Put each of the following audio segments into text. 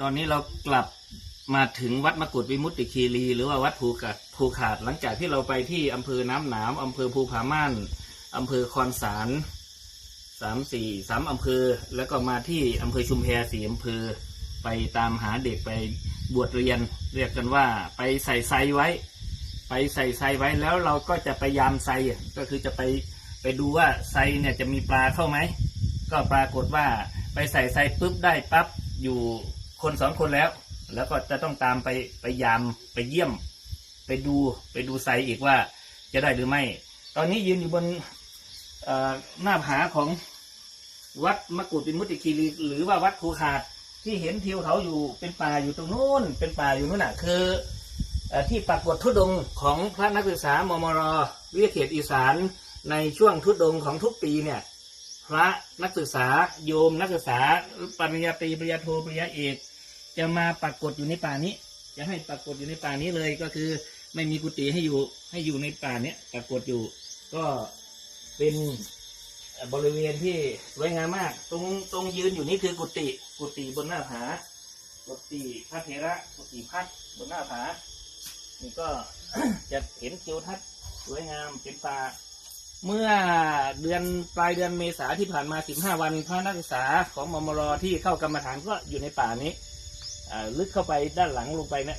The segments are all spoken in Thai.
ตอนนี้เรากลับมาถึงวัดมกุฏวิมุตติคีรี หรือว่าวัดภูกัดภูขาดหลังจากที่เราไปที่อำเภอน้ำหนามอำเภอภูผาม่านอำเภอคอนสารสามสี่สามอำเภอ แล้วก็มาที่อำเภอชุมแพสี่อำเภอ ไปตามหาเด็กไปบวชเรียน เรียกกันว่าไปใส่ไซไว้ ไปใส่ไซไว้แล้วเราก็จะไปยามไซก็คือจะไปไปดูว่าไซเนี่ยจะมีปลาเข้าไหมก็ปรากฏว่าไปใส่ไซปุ๊บได้ปั๊บอยู่ คนสองคนแล้ว แล้วก็จะต้องตามไปไปยามไปเยี่ยม ไปดูไปดูไซอีกว่าจะได้หรือไม่ ตอนนี้ยืนอยู่บนหน้าผาของวัดมะกุฏวิมุติคีรีหรือว่าวัดภูขาดที่เห็นทิวเขาอยู่เป็นป่าอยู่ตรงนู้น เป็นป่าอยู่นู้นน่ะ คืออที่ปรากฏทุดงของพระนักศึกษามมรวิทยาเขตอีสานในช่วงทุดงของทุกปีเนี่ย พระนักศึกษาโยมนักศึกษาปริญญาตรีปริญญาโทปริญญาเอก จะมาปรากฏอยู่ในป่านี้ จะให้ปรากฏอยู่ในป่านี้เลยก็คือไม่มีกุฏิให้อยู่ให้อยู่ในป่าเนี้ยปรากฏอยู่ ก็เป็นบริเวณที่สวยงามมาก ตรงตรงยืนอยู่นี่คือกุฏิกุฏิบนหน้าผากุฏิพระเถระกุฏิพัดบนหน้าผานี่ก็จะเห็นทิวทัศน์สวยงามเป็นป่าเมื่อเดือนปลายเดือนเมษาที่ผ่านมา 15 วันพระนักศึกษาของมมรที่เข้ากรรมฐานก็อยู่ในป่านี้ ลึกเข้าไปด้านหลังลงไปเนะี่ย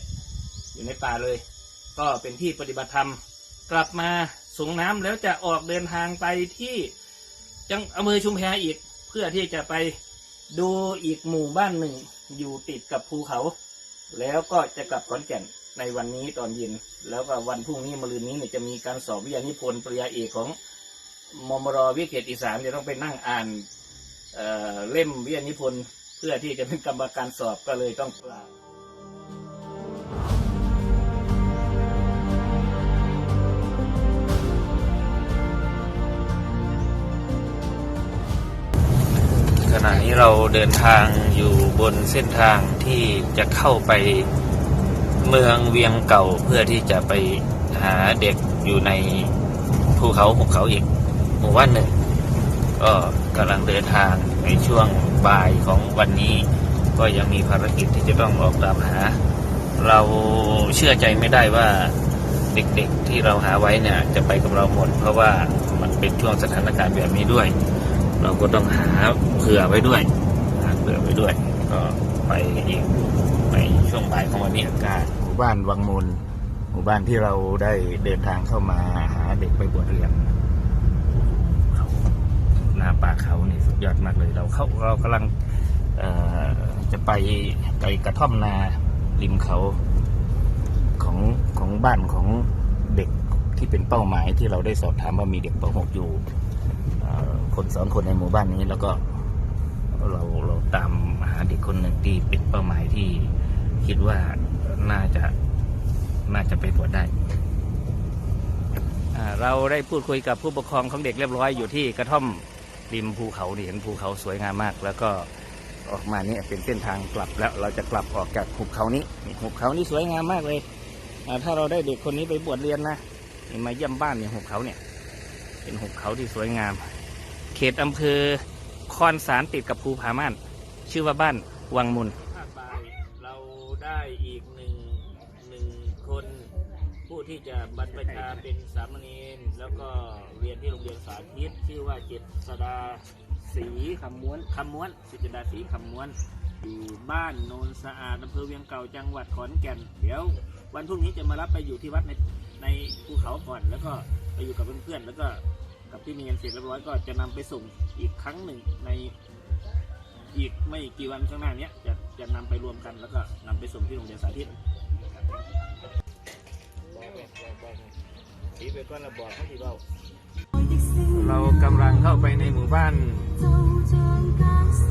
อยู่ในป่าเลย ก็เป็นที่ปฏิบัติธรรม กลับมาส่งน้ำแล้วจะออกเดินทางไปที่จังอำเภอชุมแพอีก เพื่อที่จะไปดูอีกหมู่บ้านหนึ่ง อยู่ติดกับภูเขา แล้วก็จะกลับขอนแก่นในวันนี้ตอนเย็น แล้วก็วันพรุ่งนี้มะรืนนี้เนี่ยจะมีการสอบวิทยานิพนธ์ปริญญาเอกของมมรวิเขตอีสานจะต้องไปนั่งอ่านเเล่มวิทยานิพนธ์ เพื่อที่จะเป็นกรรมการสอบก็เลยต้องลาขณะนี้เราเดินทางอยู่บนเส้นทางที่จะเข้าไปเมืองเวียงเก่าเพื่อที่จะไปหาเด็กอยู่ในภูเขาหุบเขาอีกหมู่บ้านหนึ่งก็กำลังเดินทางในช่วง บ่ายของวันนี้ ก็ยังมีภารกิจที่จะต้องออกตามหา เราเชื่อใจไม่ได้ว่าเด็กๆที่เราหาไว้เนี่ยจะไปกับเราหมด เพราะว่ามันเป็นช่วงสถานการณ์แบบนี้ด้วย เราก็ต้องหาเผื่อไว้ด้วยหาเผื่อไว้ด้วย ก็ไปอีกในช่วงบ่ายของวันนี้อากาศหมู่บ้านวังมูลหมู่บ้านที่เราได้เดินทางเข้ามาหาเด็กไปบวชเรียน น้าป่าเขานี่สุดยอดมากเลย เราเข้าเรากำลังจะไปไปกระท่อมนาริมเขาของของบ้านของเด็กที่เป็นเป้าหมายที่เราได้สอบถามว่ามีเด็กป .6 อยู่คนสองคนในหมู่บ้านนี้แล้วก็เราเราตามหาเด็กคนหนึ่งที่เป็นเป้าหมายที่คิดว่าน่าจะน่าจะไปบวชได้เราได้พูดคุยกับผู้ปกครองของเด็กเรียบร้อยอยู่ที่กระท่อม ริมภูเขานี่เห็นภูเขาสวยงามมาก แล้วก็ออกมาเนี่ยเป็นเส้นทางกลับแล้วเราจะกลับออกจากหุบเขานี้นี่หุบเขานี้สวยงามมากเลยถ้าเราได้เด็กคนนี้ไปบวชเรียนนะนมาเยี่ยมบ้านเนี่ยหุบเขาเนี่ย เป็นหุบเขาที่สวยงาม เขตอำเภอคอนสารติดกับภูผาม่าน ชื่อว่าบ้านวังมุนเราได้อีกหนึ่งหนึ่งคน ผู้ที่จะบรรพชาเป็นสามเณรแล้วก็เรียนที่โรงเรียนสาธิตชื่อว่าเจษดาศรีคำม้วนคำม้วนจิตรดาศรีคำม้วนอยู่บ้านโนนสะอาดอำเภอเวียงเก่าจังหวัดขอนแก่น เดี๋ยว วันพรุ่งนี้จะมารับไปอยู่ที่วัดในในภูเขาก่อน แล้วก็ไปอยู่กับเพื่อนๆแล้วก็กับพี่เนียนเสร็จเรียบร้อยก็จะนำไปส่งอีกครั้งหนึ่งในอีกไม่กี่วันข้างหน้าเนี้ยจะจะนำไปรวมกันแล้วก็นำไปส่งที่โรงเรียนสาธิต สีไปก้อนระบอกเขาทีเราเรากำลังเข้าไปในหมู่บ้าน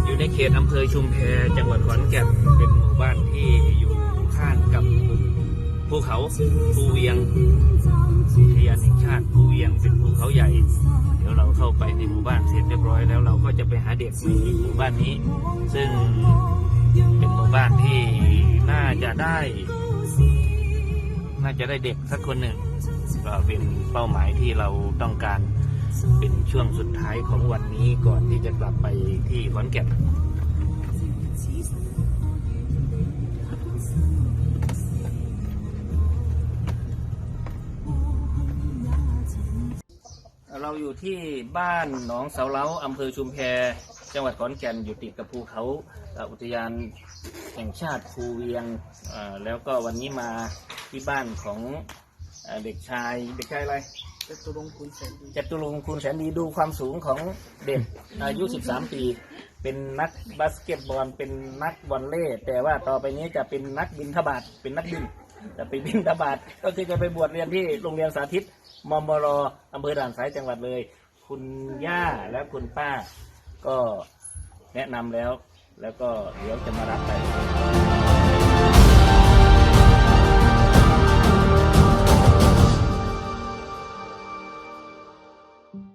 อยู่ในเขตอำเภอชุมแพจังหวัดขอนแก่นเป็นหมู่บ้านที่อยู่ข้างกับภูเขาภูเวียงอุทยานแห่งชาติภูเวียงเป็นภูเขาใหญ่ เดี๋ยวเราเข้าไปในหมู่บ้านเสร็จเรียบร้อยแล้วเราก็จะไปหาเด็กในหมู่บ้านนี้ ซึ่งเป็นหมู่บ้านที่น่าจะได้ น่าจะได้เด็กสักคนหนึ่ง ก็เป็นเป้าหมายที่เราต้องการเป็นช่วงสุดท้ายของวันนี้ก่อนที่จะกลับไปที่ขอนแก่นเราอยู่ที่บ้านหนองเสาเล้าอำเภอชุมแพจังหวัดขอนแก่นอยู่ติดกับภูเขาอุทยานแห่งชาติภูเวียงแล้วก็วันนี้มาที่บ้านของ อ่อเด็กชายเด็กชายอะไรจตุรงค์คุณแสนดี จตุรงค์คุณแสนดีดูความสูงของเด็กอายุ 13 ปี เป็นนักบาสเกตบอลเป็นนักบอลเล่แต่ว่าต่อไปนี้จะเป็นนักบินทบาทเป็นนักบินจะไปบินทบาทก็คือจะไปบวชเรียนที่โรงเรียนสาธิตมมรอำเภอด่านซ้ายจังหวัดเลย คุณย่าและคุณป้า ก็แนะนำแล้ว แล้วก็เดี๋ยวจะมารับไป